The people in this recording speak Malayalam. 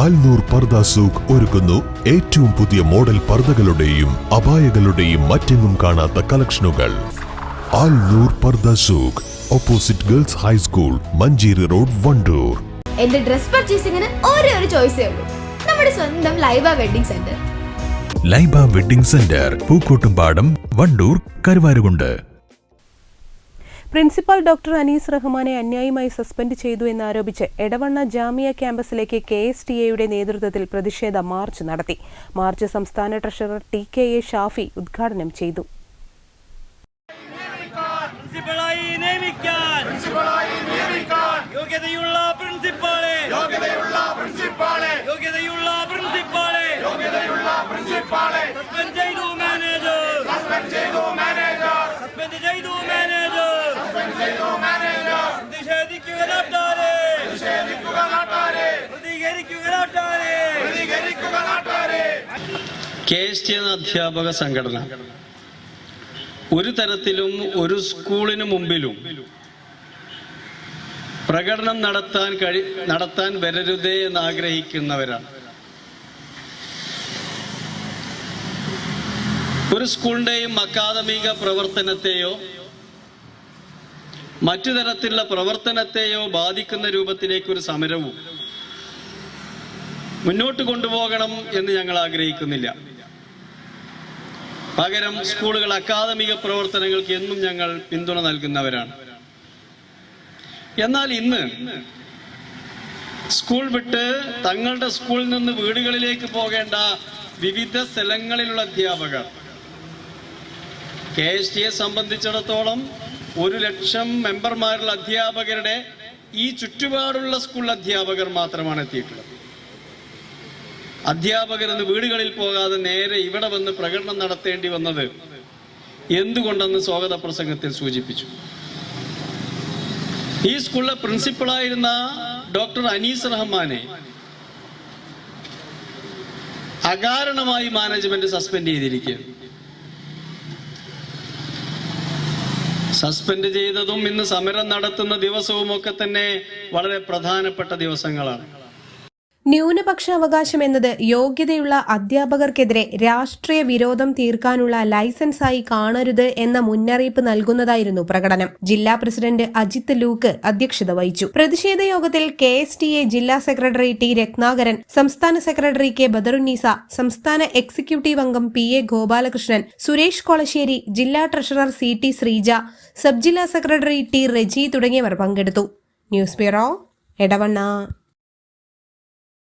ആൽനൂർ പർദ സൂഖ് ഒരുക്കുന്നു ഏറ്റവും പുതിയ മോഡൽ പർദകളുടെയും അപായകളുടെയും മറ്റെങ്ങും കാണാത്ത കളക്ഷനുകൾ. Alnoor Pardha souq opposite girls high school Manjeri road Wandoor. എന്റെ ഡ്രസ് പർച്ചേസിംഗിന് ഒരേ ഒരു ചോയ്സേ ഉള്ളൂ. നമ്മുടെ സ്വന്തം Laiba wedding centre. Laiba wedding centre Pookkottumpadam Wandoor Karuvarakundu. Principal doctor Anees റഹ്മാനെ അന്യായമായി സസ്പെൻഡ് ചെയ്തു എന്നാരോപിച്ച് എടവണ്ണ ജാമിയ ക്യാമ്പസിലേക്ക് കെ എസ് ടി എയുടെ നേതൃത്വത്തിൽ പ്രതിഷേധ മാർച്ച് നടത്തി. മാർച്ച് സംസ്ഥാന treasurer T K A Shafi ഉദ്ഘാടനം ചെയ്തു. യോഗ്യതയുള്ള പ്രിൻസിപ്പാളെ യോഗ്യതയുള്ള പ്രിൻസിപ്പാളെ യോഗ്യതയുള്ള പ്രിൻസിപ്പാളെ യോഗ്യതയുള്ള പ്രിൻസിപ്പാളെ സസ്പെൻഡ് ചെയ്തു മാനേജർ സസ്പെൻഡ് ചെയ്തു മാനേജർ സസ്പെൻഡ് ചെയ്തു കെ എസ് ടി എന്ന അധ്യാപക സംഘടന. ഒരു തരത്തിലും ഒരു സ്കൂളിന് മുമ്പിലും പ്രകടനം നടത്താൻ കഴി നടത്താൻ വരരുതേ എന്ന് ആഗ്രഹിക്കുന്നവരാണ് ഒരു സ്കൂളിന്റെയും അക്കാദമിക പ്രവർത്തനത്തെയോ മറ്റു തരത്തിലുള്ള പ്രവർത്തനത്തെയോ ബാധിക്കുന്ന രൂപത്തിലേക്ക് ഒരു സമരവും മുന്നോട്ട് കൊണ്ടുപോകണം എന്ന് ഞങ്ങൾ ആഗ്രഹിക്കുന്നില്ല. പകരം സ്കൂളുകൾ അക്കാദമിക പ്രവർത്തനങ്ങൾക്ക് എന്നും ഞങ്ങൾ പിന്തുണ നൽകുന്നവരാണ്. എന്നാൽ ഇന്ന് സ്കൂൾ വിട്ട് തങ്ങളുടെ സ്കൂളിൽ നിന്ന് വീടുകളിലേക്ക് പോകേണ്ട വിവിധ സ്ഥലങ്ങളിലുള്ള അധ്യാപകർ കെ എസ് ടിയെ സംബന്ധിച്ചിടത്തോളം ഒരു ലക്ഷം മെമ്പർമാരുള്ള അധ്യാപകരുടെ ഈ ചുറ്റുപാടുള്ള സ്കൂൾ അധ്യാപകർ മാത്രമാണ് എത്തിയിട്ടുള്ളത്. അധ്യാപകർ ഇന്ന് വീടുകളിൽ പോകാതെ നേരെ ഇവിടെ വന്ന് പ്രകടനം നടത്തേണ്ടി വന്നത് എന്തുകൊണ്ടെന്ന് സ്വാഗത പ്രസംഗത്തിൽ സൂചിപ്പിച്ചു. ഈ സ്കൂളിലെ പ്രിൻസിപ്പളായിരുന്ന ഡോക്ടർ അനീസ് റഹ്മാനെ അകാരണമായി മാനേജ്മെന്റ് സസ്പെൻഡ് ചെയ്തിരിക്കുകയാണ്. സസ്പെൻഡ് ചെയ്തതും ഇന്ന് സമരം നടത്തുന്ന ദിവസവും ഒക്കെ തന്നെ വളരെ പ്രധാനപ്പെട്ട ദിവസങ്ങളാണ്. ന്യൂനപക്ഷ അവകാശം എന്നത് യോഗ്യതയുള്ള അധ്യാപകർക്കെതിരെ രാഷ്ട്രീയ വിരോധം തീർക്കാനുള്ള ലൈസൻസായി കാണരുത് എന്ന മുന്നറിയിപ്പ് നൽകുന്നതായിരുന്നു പ്രകടനം. ജില്ലാ പ്രസിഡന്റ് അജിത് ലൂക്ക് അധ്യക്ഷത വഹിച്ചു. പ്രതിഷേധ യോഗത്തിൽ കെ എസ് ടി എ ജില്ലാ സെക്രട്ടറി ടി രത്നാകരൻ സംസ്ഥാന സെക്രട്ടറി കെ ബദറുന്നീസ സംസ്ഥാന എക്സിക്യൂട്ടീവ് അംഗം പി എ ഗോപാലകൃഷ്ണൻ സുരേഷ് കൊളശ്ശേരി ജില്ലാ treasurer C T Sreeja sub ജില്ലാ സെക്രട്ടറി ടി റെജി തുടങ്ങിയവർ പങ്കെടുത്തു. News bureau Edavanna.